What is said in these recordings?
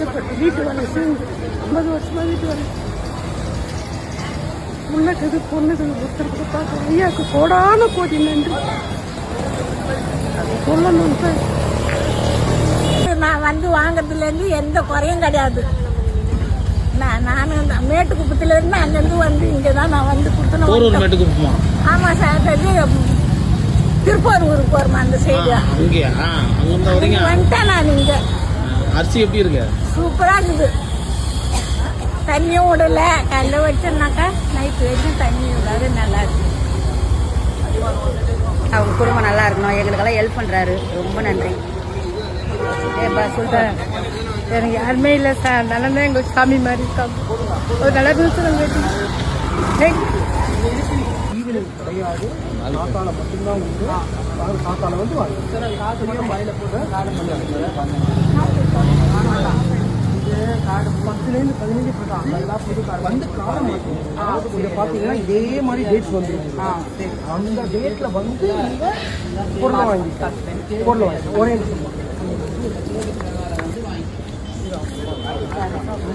கஷ்டப்பட்டு வீட்டு வேலை செஞ்சு ஐம்பது வருஷமா வீட்டு வேலை. முன்னக்குது பொண்ணுக்கு ஒருத்தருக்கு பார்க்க ஐயாவுக்கு கோடான கோடி நன்றி சொல்லணும் சார் நான் வந்து வாங்குறதுலேருந்து எந்த குறையும் கிடையாது. நான் நான் மேட்டுக்குப்பத்துலேருந்து அங்கேருந்து வந்து இங்கே தான் நான் வந்து கொடுத்தேன் ஆமாம் சார் அது திருப்பூர் போகிறோமா அந்த சைடு வந்துட்டேன் நான் இங்கே. அரிசி எப்படி இருக்கு சூப்பராக இருக்குது. தண்ணியும் விடல. கல்ல வச்சோம்னாக்கா நைட்டு வரைக்கும் தண்ணி விடாது நல்லா இருக்கு. அவங்க குடும்பம் நல்லா இருக்கணும். எங்களுக்கெல்லாம் ஹெல்ப் பண்றாரு. ரொம்ப நன்றி. ஏப்பா சொல்றேன் எனக்கு யாருமே இல்லை சார் நல்லா எங்களுக்கு சாமி மாதிரி இருக்காங்க. ஒரு நல்ல கேட்டு ஈவினிங் கிடையாது. மட்டும்தான் உண்டு. அது வந்து வாங்க காத்துலயும் மயில பத்துலேருந்து பதினஞ்சு வந்து காண இதை பார்த்தீங்கன்னா இதே மாதிரி டேட்ஸ் வந்துருக்கு அந்த டேட்டில் வந்து பொருளை வாங்கி பொருளை வாங்கி ஒரே நிமிஷம்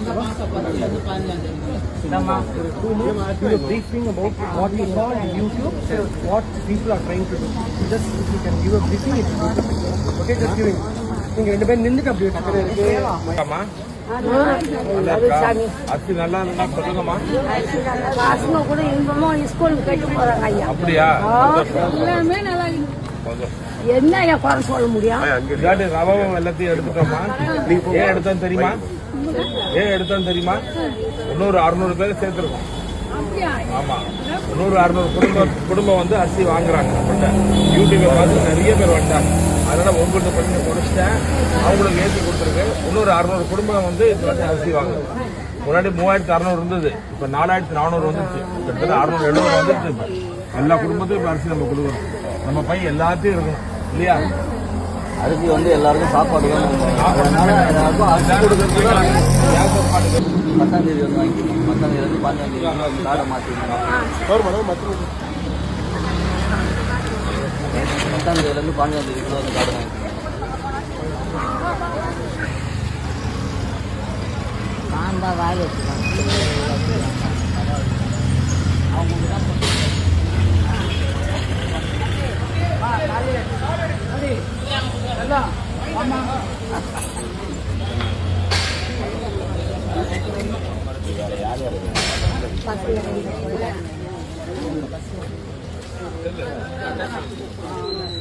a briefing about what you saw on YouTube, what people are trying to do. Just if you can give a briefing, it's good. Okay, just giving. நீங்க ரெண்டு பேரும் நின்றுட்டு அப்படியே டக்குனு இருக்கு அரிசி நல்லா இருந்தா சொல்லுங்கம்மா வாசனை கூட இன்பமும் ஸ்கூலுக்கு கட்டு ஐயா அப்படியா எல்லாமே நல்லா என்ன ஐயா குறை சொல்ல முடியும் ரவம் எல்லாத்தையும் எடுத்துட்டோமா ஏன் எடுத்தோம் தெரியுமா ஏன் எடுத்தோம் தெரியுமா? இன்னொரு அறுநூறு பேர் சேர்த்துருக்கோம். ஆமா. இன்னொரு அறுநூறு குடும்பம் குடும்பம் வந்து அரிசி வாங்குறாங்க நம்மள்ட்ட. யூடியூப்ல பார்த்து நிறைய பேர் வந்துட்டாங்க. அதனால உங்கள்கிட்ட பண்ணி முடிச்சிட்டேன் அவங்களுக்கு ஏற்றி கொடுத்துருக்கு இன்னொரு அறுநூறு குடும்பம் வந்து இது வந்து அரிசி வாங்குது. முன்னாடி மூவாயிரத்தி அறுநூறு இருந்தது. இப்போ நாலாயிரத்தி நானூறு வந்துருச்சு. கிட்டத்தட்ட அறுநூறு எழுநூறு வந்துருச்சு இப்போ. எல்லா குடும்பத்துக்கும் இப்போ அரிசி நம்ம கொடுக்குறோம். நம்ம பையன் எல்லாத்தையும் இருக்கணும் இல்லையா? அரிசி வந்து எல்லாருக்கும் சாப்பாடு வேணும் அதனால எல்லாருக்கும் அரிசி கொடுக்கறது பத்தாம் தேதி வந்து வாங்கிக்கணும். பத்தாம் தேதி வந்து பதினஞ்சாம் தேதி கார்டை மாற்றிக்கணும் பத்தாம் தேதியிலேருந்து பதினஞ்சாம் தேதிக்குள்ள வந்து கார்டு வாங்கிக்கணும். சாம்பா வாய் வச்சுக்கலாம் Terima kasih.